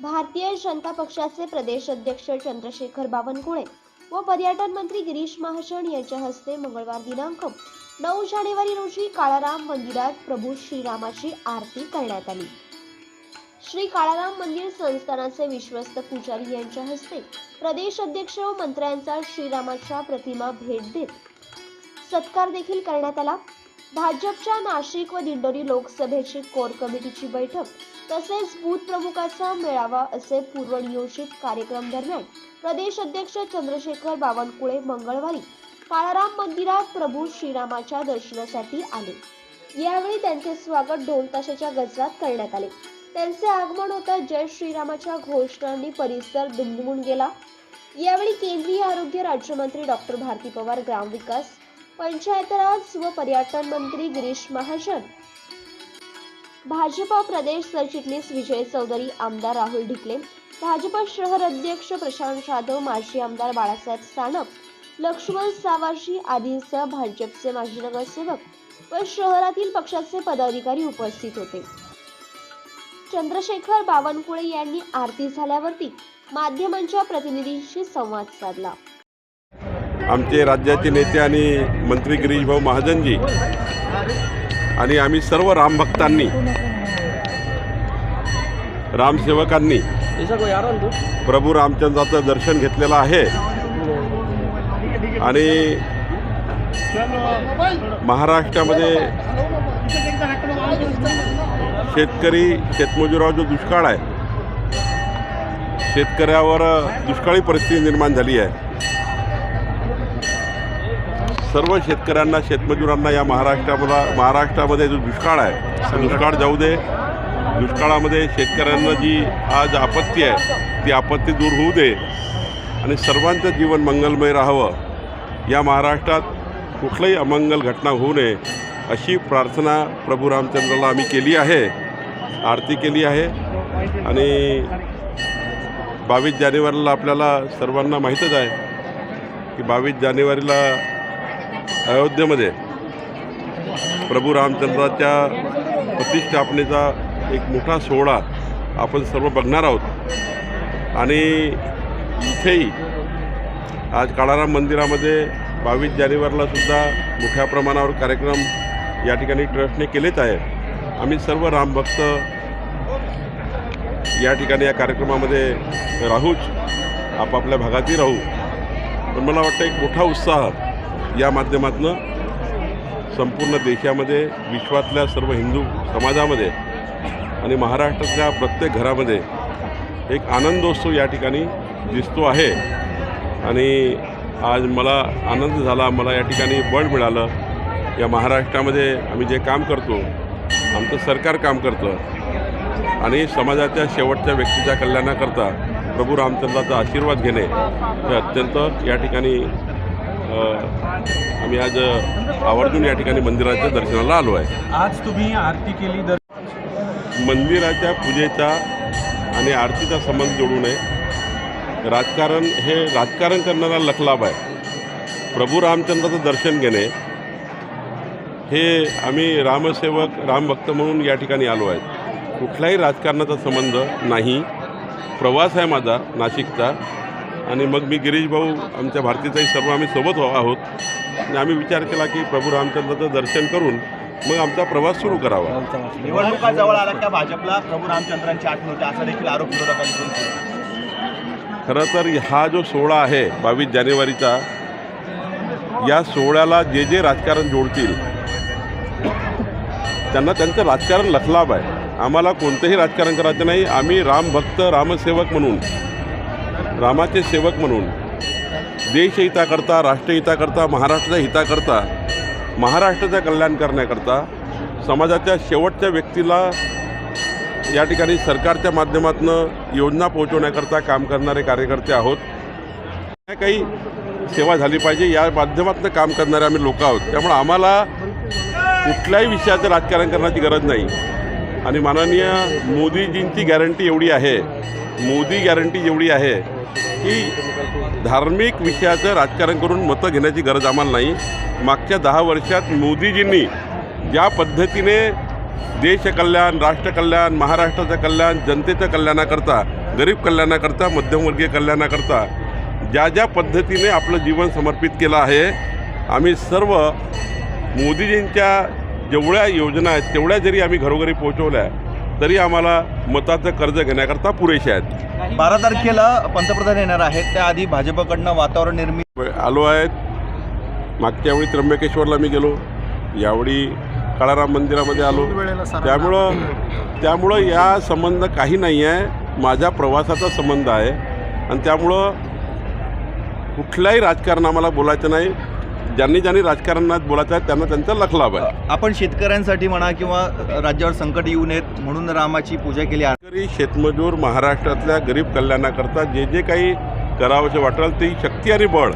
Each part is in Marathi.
भारतीय जनता पक्षाचे प्रदेश अध्यक्ष चंद्रशेखर बावनकुळे व पर्यटन मंत्री गिरीश महाजन यांच्या हस्ते मंगळवार दिनांक नऊ जानेवारी रोजी काळाराम मंदिरात प्रभू श्रीरामाची आरती करण्यात आली. श्री काळाराम मंदिर संस्थानाचे विश्वस्त पुजारी यांच्या हस्ते प्रदेश अध्यक्ष व मंत्र्यांचा श्रीरामाच्या प्रतिमा भेट देत सत्कार देखील करण्यात आला. भाजपच्या नाशिक व दिंडोरी लोकसभेची कोर कमिटीची बैठक तसेच बूथ प्रमुखाचा मेळावा असे पूर्वनियोजित कार्यक्रम दरम्यान प्रदेश अध्यक्ष चंद्रशेखर बावनकुळे मंगळवारी काळाराम मंदिरात प्रभू श्रीरामाच्या दर्शनासाठी आले. यावेळी त्यांचे स्वागत ढोल ताशाच्या गजरात करण्यात आले. त्यांचे आगमन होता जय श्रीरामाच्या घोषणांनी परिसर दुमदुमून गेला. यावेळी केंद्रीय आरोग्य राज्यमंत्री डॉक्टर भारती पवार ग्रामविकास पंचायत राज व पर्यटन मंत्री गिरीश महाजन. भाजपा प्रदेश सरचिटणीस विजय चौधरी आमदार राहुल ढिकले भाजपा शहर अध्यक्ष प्रशांत जाधव माजी आमदार बाळासाहेब सानप लक्ष्मण सावाशी आदींसह भाजपचे माजी नगरसेवक व शहरातील पक्षाचे पदाधिकारी उपस्थित होते. चंद्रशेखर बावनकुळे यांनी आरती झाल्यावरती माध्यमांच्या प्रतिनिधींशी संवाद साधला. आमचे राज्याचे नेते आणि मंत्री गिरीशभाऊ महाजनजी आणि आम्ही सर्व रामभक्तांनी रामसेवकांनी प्रभू रामचंद्राचं दर्शन घेतलेलं आहे. आणि महाराष्ट्रामध्ये शेतकरी शेतमजुरावर जो दुष्काळ आहे. शेतकऱ्यावर दुष्काळी परिस्थिती निर्माण झाली आहे. सर्व शेतकऱ्यांना शेतमजुरांना या महाराष्ट्राला महाराष्ट्रामध्ये जो दुष्काळ आहे दुष्काळ जाऊ दे. दुष्काळामध्ये शेतकऱ्यांना जी आज आपत्ती आहे ती आपत्ती दूर होऊ दे. आणि सर्वांचं जीवन मंगलमय राहावं. या महाराष्ट्रात कुठलंही अमंगल घटना होऊ नये अशी प्रार्थना प्रभू रामचंद्राला आम्ही केली आहे आरती केली आहे. आणि बावीस जानेवारीला आपल्याला सर्वांना माहीतच आहे की बावीस जानेवारीला अयोध्येमध्ये प्रभू रामचंद्राच्या प्रतिष्ठापनेचा एक मोठा सोहळा आपण सर्व बघणार आहोत. आणि इथेही आज काळाराम मंदिरामध्ये बावीस जानेवारीला सुद्धा मोठ्या प्रमाणावर कार्यक्रम या ठिकाणी ट्रस्टने केलेच आहे आम्ही सर्व रामभक्त या ठिकाणी या कार्यक्रमामध्ये राहूच आपापल्या भागातही राहू. पण मला वाटतं एक मोठा उत्साह या माध्यमातून संपूर्ण देशामध्ये विश्वातल्या सर्व हिंदू समाजामध्ये आणि महाराष्ट्रातल्या प्रत्येक घरामध्ये एक आनंदोत्सव या ठिकाणी दिसतो आहे. आणि आज मला आनंद झाला मला या ठिकाणी बळ मिळालं. या महाराष्ट्रामध्ये आम्ही जे काम करतो आमचं सरकार काम करतं आणि समाजाच्या शेवटच्या व्यक्तीच्या कल्याणाकरता प्रभू रामचंद्राचा आशीर्वाद घेणे हे अत्यंत या ठिकाणी आम्ही आज आवर्जून या ठिकाणी मंदिराच्या दर्शनाला आलो आहे. आज तुम्ही आरती केली दर मंदिराच्या पूजेचा आणि आरतीचा संबंध जोडू नये. राजकारण हे राजकारण करणारा लखलाभ आहे. प्रभू रामचंद्राचं दर्शन घेणे हे आम्ही रामसेवक रामभक्त म्हणून या ठिकाणी आलो आहे. कुठल्याही राजकारणाचा संबंध नाही. प्रवास आहे माझा नाशिकचा. आणि मग मी गिरीश भाऊ आमच्या भारतीचाही सर्व आम्ही सोबत हो- आहोत. आणि आम्ही विचार केला की प्रभू रामचंद्राचं दर्शन करून मग आमचा प्रवास सुरू करावा. निवडणुका जवळ आल्या का भाजपला प्रभू रामचंद्रांची आठवण होते असा देखील आरोप विरोधकांकडून केला. खरं तर हा जो सोहळा आहे बावीस जानेवारीचा या सोहळ्याला जे जे राजकारण जोडतील त्यांना त्यांचं राजकारण लखलाभ आहे. आम्हाला कोणतंही राजकारण करायचं नाही. आम्ही रामभक्त रामसेवक म्हणून रामाचे सेवक म्हणून देशहिताकरता राष्ट्रहिताकरता महाराष्ट्राच्या हिताकरता महाराष्ट्राचं कल्याण करण्याकरता समाजाच्या शेवटच्या व्यक्तीला या ठिकाणी सरकारच्या माध्यमातून योजना पोहोचवण्याकरता काम करणारे कार्यकर्ते आहोत. काही सेवा झाली पाहिजे या माध्यमातून काम करणारे आम्ही लोक आहोत. त्यामुळं आम्हाला कुठल्याही विषयाचं राजकारण करण्याची गरज नाही. आणि माननीय मोदीजींची गॅरंटी एवढी आहे मोदी गॅरंटी एवढी आहे की धार्मिक विषयाचं राजकारण करून मतं घेण्याची गरज आम्हाला नाही. मागच्या दहा वर्षात मोदीजींनी ज्या पद्धतीने देशकल्याण राष्ट्रकल्याण महाराष्ट्राचं कल्याण जनतेचं कल्याणाकरता गरीब कल्याणाकरता मध्यमवर्गीय कल्याणाकरता ज्या ज्या पद्धतीने आपलं जीवन समर्पित केलं आहे आम्ही सर्व मोदीजींच्या जेवढ्या योजना आहेत तेवढ्या जरी आम्ही घरोघरी पोहोचवल्या तरी आम्हाला मताचं कर्ज घेण्याकरता पुरेसे आहेत. बारा तारखेला पंतप्रधान येणार आहेत. त्याआधी भाजपकडनं वातावरण निर्मिती आलो आहेत. मागच्या वेळी त्र्यंबकेश्वरला मी गेलो. यावेळी काळाराम मंदिरामध्ये आलो. त्यामुळं त्यामुळं या संबंध काही नाही आहे. माझ्या प्रवासाचा संबंध आहे. आणि त्यामुळं कुठल्याही राजकारण आम्हाला बोलायचं नाही. ज्यांनी ज्यांनी राजकारणात बोलायचं आहे त्यांना त्यांचा लखलाभ आहे. आपण शेतकऱ्यांसाठी म्हणा किंवा राज्यावर संकट येऊ नयेत म्हणून रामाची पूजा केली आहे. शेतकरी शेतमजूर महाराष्ट्रातल्या गरीब कल्याणाकरता जे जे काही करावंसे वाटेल ती शक्ती आणि बळ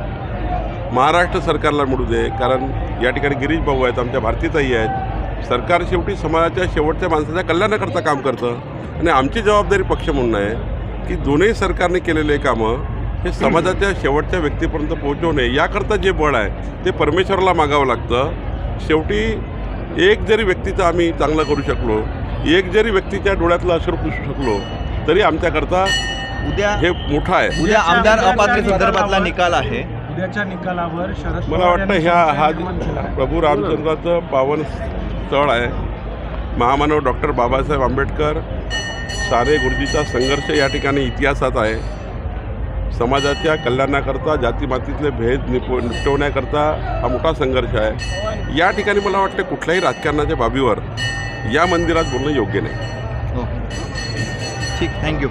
महाराष्ट्र सरकारला मिळू दे. कारण या ठिकाणी गिरीश भाऊ आहेत आमच्या भारतीताई आहेत. सरकार शेवटी समाजाच्या शेवटच्या माणसाच्या कल्याणाकरता काम करतं. आणि आमची जबाबदारी पक्ष म्हणून आहे की दोन्ही सरकारने केलेले कामं हे समाजाच्या शेवटच्या व्यक्तीपर्यंत पोहोचवणे याकरता जे बळ आहे ते परमेश्वराला मागावं लागतं. शेवटी एक जरी व्यक्तीचं आम्ही चांगलं करू शकलो एक जरी व्यक्तीच्या डोळ्यातलं अश्रू पुसू शकलो तरी आमच्याकरता उद्या हे मोठं आहे. उद्या आमदार अपात्र संदर्भातला निकाल आहे. उद्याच्या निकालावर शरद मला वाटतं ह्या हा. प्रभू रामचंद्राचं पावन स्थळ आहे. महामानव डॉक्टर बाबासाहेब आंबेडकर सारे गुरुजीचा संघर्ष या ठिकाणी इतिहासात आहे. समाजाच्या कल्याणाकरता जातीमातीतले भेद निप निपटवण्याकरता हा मोठा संघर्ष आहे. या ठिकाणी मला वाटतं कुठल्याही राजकारणाच्या बाबीवर या मंदिरात बोलणं योग्य नाही. हो. ठीक थँक्यू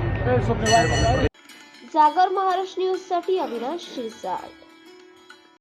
जागर महाराष्ट्र न्यूजसाठी अविनाश शिरसाट.